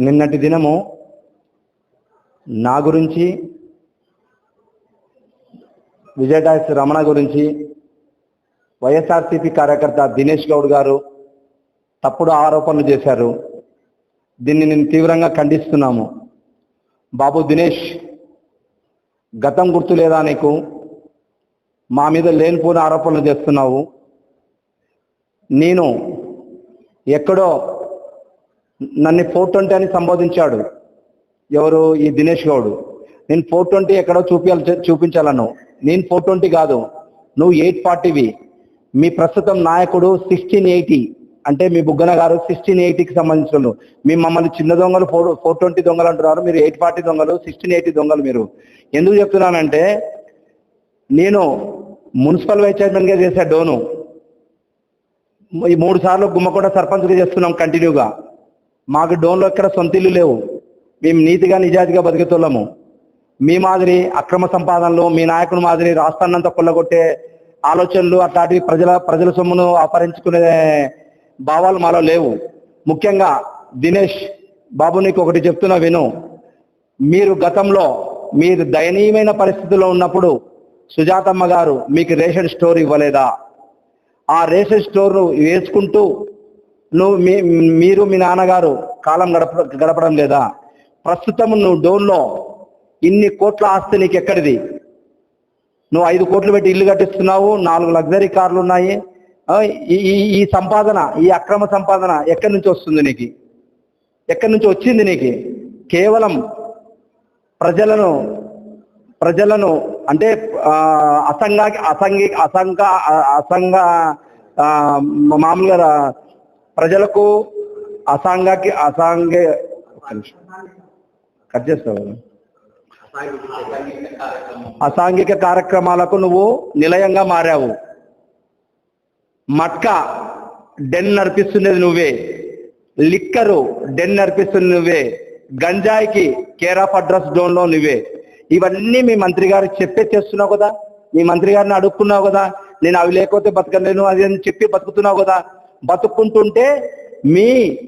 నిన్నటి దినము నా గురించి విజయదాస్ రమణ గురించి వైఎస్ఆర్సీపీ కార్యకర్త దినేష్ గౌడ్ గారు తప్పుడు ఆరోపణలు చేశారు. దీన్ని నేను తీవ్రంగా ఖండిస్తున్నాము. బాబు దినేష్ గతం గుర్తు లేదా నీకు? మా మీద లేనిపోని ఆరోపణలు చేస్తున్నావు. నేను ఎక్కడో నన్ను ఫోర్ ట్వంటీ అని సంబోధించాడు ఎవరు? ఈ దినేష్ గౌడ్. నేను ఫోర్ ట్వంటీ ఎక్కడో చూపించాలి చూపించాలను. నేను ఫోర్ ట్వంటీ కాదు. నువ్వు ఎయిట్ ఫార్టీవి. మీ ప్రస్తుతం నాయకుడు సిక్స్టీన్ ఎయిటీ. అంటే మీ బుగ్గన గారు సిక్స్టీన్ ఎయిటీకి సంబంధించిన మీ మమ్మల్ని చిన్న దొంగలు ఫోర్ ఫోర్ ట్వంటీ దొంగలు అంటున్నారు. మీరు ఎయిట్ ఫార్టీ దొంగలు సిక్స్టీన్ ఎయిటీ దొంగలు మీరు. ఎందుకు చెప్తున్నానంటే నేను మున్సిపల్ వైస్ చైర్మన్గా చేసే డోను. ఈ మూడు సార్లు గుమ్మకొండ సర్పంచ్గా చేస్తున్నాం కంటిన్యూగా. మాకు డోన్లో ఎక్కడ సొంత ఇల్లు లేవు. మేము నీతిగా నిజాయితీగా బతికేతోళ్ళము మీ మాదిరి అక్రమ సంపాదనలు మీ నాయకుని మాదిరి రాష్ట్రాన్నంతా కొల్లగొట్టే ఆలోచనలు అట్లాంటివి ప్రజల ప్రజల సొమ్మును అపహరించుకునే భావాలు మాలో లేవు. ముఖ్యంగా దినేష్ బాబు నీకు ఒకటి చెప్తున్నా విను. మీరు గతంలో మీరు దయనీయమైన పరిస్థితుల్లో ఉన్నప్పుడు సుజాతమ్మ గారు మీకు రేషన్ స్టోర్ ఇవ్వలేదా? ఆ రేషన్ స్టోర్ వేసుకుంటూ నువ్వు మీ మీరు మీ నాన్నగారు కాలం గడప గడపడం లేదా? ప్రస్తుతం నువ్వు డోన్లో ఇన్ని కోట్ల ఆస్తి నీకు ఎక్కడిది నువ్వు ఐదు కోట్లు పెట్టి ఇల్లు కట్టిస్తున్నావు నాలుగు లగ్జరీ కార్లు ఉన్నాయి ఈ ఈ- సంపాదన ఈ అక్రమ సంపాదన ఎక్కడి నుంచి వస్తుంది నీకు? ఎక్కడి నుంచి వచ్చింది నీకు? కేవలం ప్రజలను ప్రజలను అంటే అసంగా అసంగి అసంగ అసంగ మామూలుగా ప్రజలకు అసాంగకి అసాంఘ కట్ చేస్తావు? అసాంఘిక కార్యక్రమాలకు నువ్వు నిలయంగా మారావు. మట్కా డెన్ నడిపిస్తున్నది నువ్వే. లిక్కరు డెన్ నడిపిస్తున్నది నువ్వే. గంజాయికి కేర్ ఆఫ్ అడ్రస్ డోన్లో నువ్వే. ఇవన్నీ మీ మంత్రి గారికి చెప్పే చేస్తున్నావు కదా? మీ మంత్రి గారిని అడుక్కున్నావు కదా? నేను అవి లేకపోతే బతకలేను అది అని చెప్పి బతుకుతున్నావు కదా? బతుకుంటుంటే మీ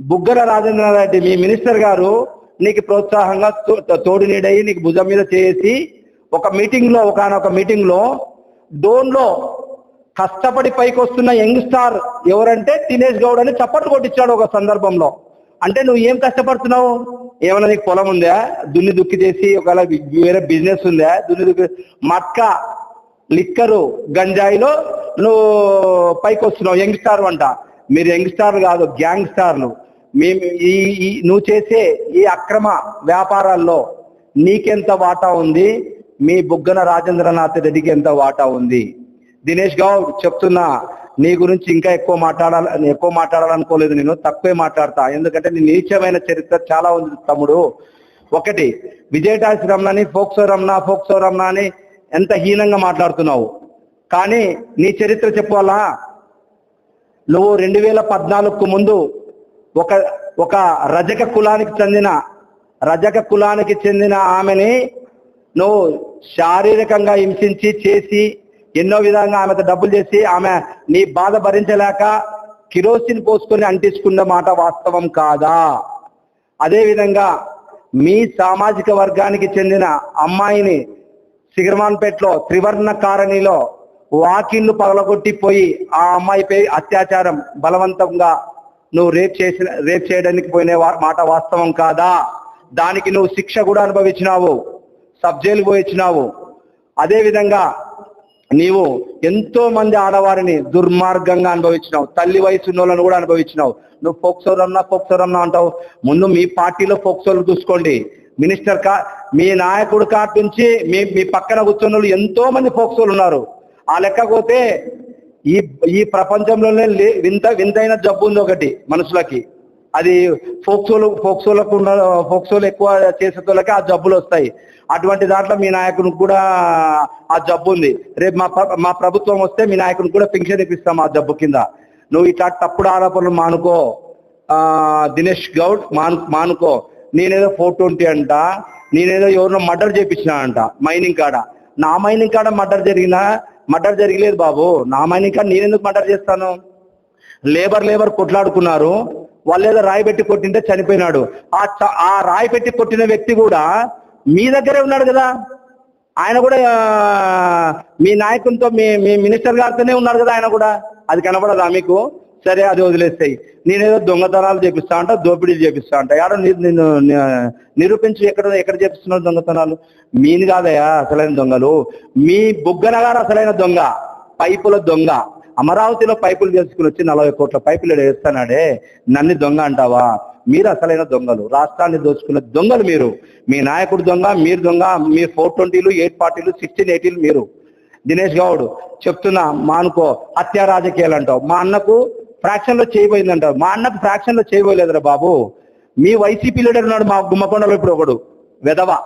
బుగ్గల రాజేంద్ర రెడ్డి మీ మినిస్టర్ గారు నీకు ప్రోత్సాహంగా తో- తోడు నీడయి నీకు భుజం మీద చేసి ఒక మీటింగ్లో ఒకనొక మీటింగ్లో డోన్లో కష్టపడి పైకి వస్తున్న యంగ్ స్టార్ ఎవరంటే దినేష్ గౌడ్ అని చప్పట్లు కొట్టించాడు ఒక సందర్భంలో. అంటే నువ్వు ఏం కష్టపడుతున్నావు? ఏమైనా నీకు పొలం ఉందా? దున్ని దుక్కి చేసి ఒకవేళ వేరే బిజినెస్ ఉందా? దున్ని దుక్కి మట్కా లిక్కరు గంజాయిలో నువ్వు పైకి వస్తున్నావు యంగ్ స్టార్ అంట. మీరు యంగ్ స్టార్ కాదు గ్యాంగ్ స్టార్లు. మేము ఈ నువ్వు చేసే ఈ అక్రమ వ్యాపారాల్లో నీకెంత వాటా ఉంది? మీ బుగ్గన రాజేంద్రనాథ్ రెడ్డికి ఎంత వాటా ఉంది? దినేష్ గౌడ్ చెప్తున్నా నీ గురించి ఇంకా ఎక్కువ మాట్లాడాలని ఎక్కువ మాట్లాడాలనుకోలేదు నేను తక్కువే మాట్లాడతా. ఎందుకంటే నీ నీచమైన చరిత్ర చాలా ఉంది తమ్ముడు. ఒకటి విజయటాసి రమణని ఫోక్సో రమణ ఫోక్సో రమణ అని ఎంత హీనంగా మాట్లాడుతున్నావు. కానీ నీ చరిత్ర చెప్పాలా? నువ్వు రెండు వేల పద్నాలుగుకు ముందు ఒక ఒక రజక కులానికి చెందిన రజక కులానికి చెందిన ఆమెని నువ్వు శారీరకంగా హింసించి చేసి ఎన్నో విధంగా ఆమెతో డబ్బులు చేసి ఆమె నీ బాధ భరించలేక కిరోసిన్ పోసుకొని అంటించుకున్న మాట వాస్తవం కాదా? అదేవిధంగా మీ సామాజిక వర్గానికి చెందిన అమ్మాయిని సిగర్మాన్పేటలో త్రివర్ణ కారణిలో వాకిన్లు పగలగొట్టిపోయి ఆ అమ్మాయిపై అత్యాచారం బలవంతంగా నువ్వు రేప్ చేసిన రేప్ చేయడానికి పోయిన వా- మాట వాస్తవం కాదా? దానికి నువ్వు శిక్ష కూడా అనుభవించినావు. సబ్ జైలు అదేవిధంగా నీవు ఎంతో మంది ఆడవారిని దుర్మార్గంగా అనుభవించినావు. తల్లి వయసు నోళ్ళను కూడా అనుభవించినావు. నువ్వు ఫోక్సోరన్నా ఫోక్సోరన్నా అంటావు. ముందు మీ పార్టీలో ఫోక్సోలు చూసుకోండి. మినిస్టర్ కా మీ నాయకుడు కాటి నుంచి మీ మీ పక్కన కూర్చున్న వాళ్ళు ఎంతో మంది ఫోక్సోలు ఉన్నారు. ఆ లెక్క పోతే ఈ ఈ ప్రపంచంలోనే వింత వింతైన జబ్బు ఉంది ఒకటి మనుషులకి. అది ఫోక్సోలు ఫోక్సోలకు ఉన్న ఫోక్సోలు ఎక్కువ చేసేటోళ్ళకి ఆ జబ్బులు వస్తాయి. అటువంటి దాంట్లో మీ నాయకునికి కూడా ఆ జబ్బు ఉంది. రేపు మా మా ప్రభుత్వం వస్తే మీ నాయకునికి కూడా పెన్షన్ ఇప్పిస్తాం ఆ జబ్బు కింద. నువ్వు ఇట్లా తప్పుడు ఆరోపణలు మానుకో. దినేష్ గౌడ్ మాను మానుకో. నేనేదో ఫోర్ ట్వంటీ అంట నేనేదో ఎవరినో మర్డర్ చేపించినా అంట మైనింగ్ కాడ. నా మైనింగ్ కాడ మర్డర్ జరిగినా మర్డర్ జరగలేదు బాబు. నా మైనింగ్ నేనెందుకు మర్డర్ చేస్తాను? లేబర్ లేబర్ కొట్లాడుకున్నారు. వాళ్ళు ఏదో రాయి పెట్టి కొట్టింటే చనిపోయినాడు. ఆ చ- ఆ రాయి పెట్టి కొట్టిన వ్యక్తి కూడా మీ దగ్గరే ఉన్నాడు కదా. ఆయన కూడా మీ నాయకునితో మీ మీ మినిస్టర్ గారితోనే ఉన్నారు కదా ఆయన కూడా. అది కనబడదా మీకు? సరే అది వదిలేస్తాయి నేనేదో దొంగతనాలు చేపిస్తా అంట దోపిడీలు చేపిస్తా అంట. ఎక్కడ నిన్ను నిరూపించి ఎక్కడ ఎక్కడ చేపిస్తున్నారు దొంగతనాలు? మీని కాదయా అసలైన దొంగలు. మీ బుగ్గన గారు అసలైన దొంగ పైపుల దొంగ. అమరావతిలో పైపులు చేసుకుని వచ్చి నలభై కోట్ల పైపులు వేస్తానాడే నన్ను దొంగ అంటావా? మీరు అసలైన దొంగలు. రాష్ట్రాన్ని దోచుకున్న దొంగలు మీరు. మీ నాయకుడు దొంగ మీరు దొంగ మీ ఫోర్ ట్వంటీలు ఎయిట్ ఫార్టీలు సిక్స్టీన్ ఎయిటీలు మీరు. దినేష్ గౌడ్ చెప్తున్నా మానుకో హత్యా రాజకీయాలు అంటావు. మా అన్నకు ఫ్రాక్షన్లో మా అన్నకు ఫ్రాక్షన్లో చేయబోలేదురా బాబు. మీ వైసీపీ లీడర్ ఉన్నాడు మా గుమ్మకొండలో ఇప్పుడు ఒకడు వెధవ.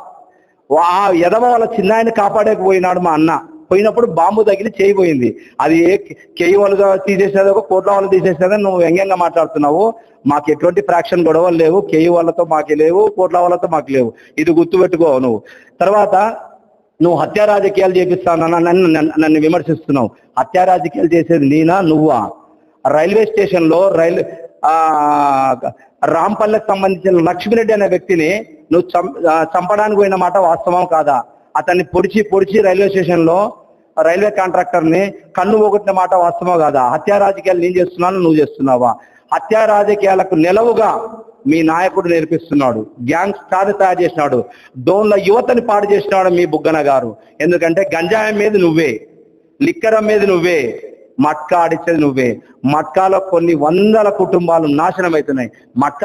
వా- ఆ ఎదవ వాళ్ళ చిన్నాయన్ని కాపాడకపోయినాడు మా అన్న. పోయినప్పుడు బాంబు తగిలి చేయబోయింది. అది ఏ కేయి వాళ్ళు తీసేసేది ఒక కోట్ల వాళ్ళు తీసేసేది నువ్వు వ్యంగ్యంగా మాట్లాడుతున్నావు. మాకు ఎటువంటి ఫ్రాక్షన్ గొడవలు లేవు. కేయి వాళ్ళతో మాకు లేవు కోట్ల వాళ్ళతో మాకు లేవు. ఇది గుర్తుపెట్టుకో నువ్వు. తర్వాత నువ్వు హత్యా రాజకీయాలు చేపిస్తాను నన్ను నన్ను- నన్ను విమర్శిస్తున్నావు. హత్యా రాజకీయాలు చేసేది నేనా నువ్వా? రైల్వే స్టేషన్లో రైలు రాంపల్లెకి సంబంధించిన లక్ష్మిరెడ్డి అనే వ్యక్తిని నువ్వు చం- చంపడానికి పోయిన మాట వాస్తవం కాదా? అతన్ని పొడిచి పొడిచి రైల్వే స్టేషన్లో రైల్వే కాంట్రాక్టర్ని కన్ను పోగొట్టిన మాట వాస్తవం కాదా? హత్యా రాజకీయాలు నేను చేస్తున్నాను నువ్వు చేస్తున్నావా? హత్యా రాజకీయాలకు నిలవుగా మీ నాయకుడు నేర్పిస్తున్నాడు గ్యాంగ్ స్టార్ తయారు చేసినాడు డోన్ల యువతని పాడు చేసినాడు మీ బుగ్గన గారు. ఎందుకంటే గంజాయం మీద నువ్వే లిక్కరం మీద నువ్వే మట్కా ఆడిచ్చేది నువ్వే. మట్కాలో కొన్ని వందల కుటుంబాలు నాశనం అవుతున్నాయి మట్కా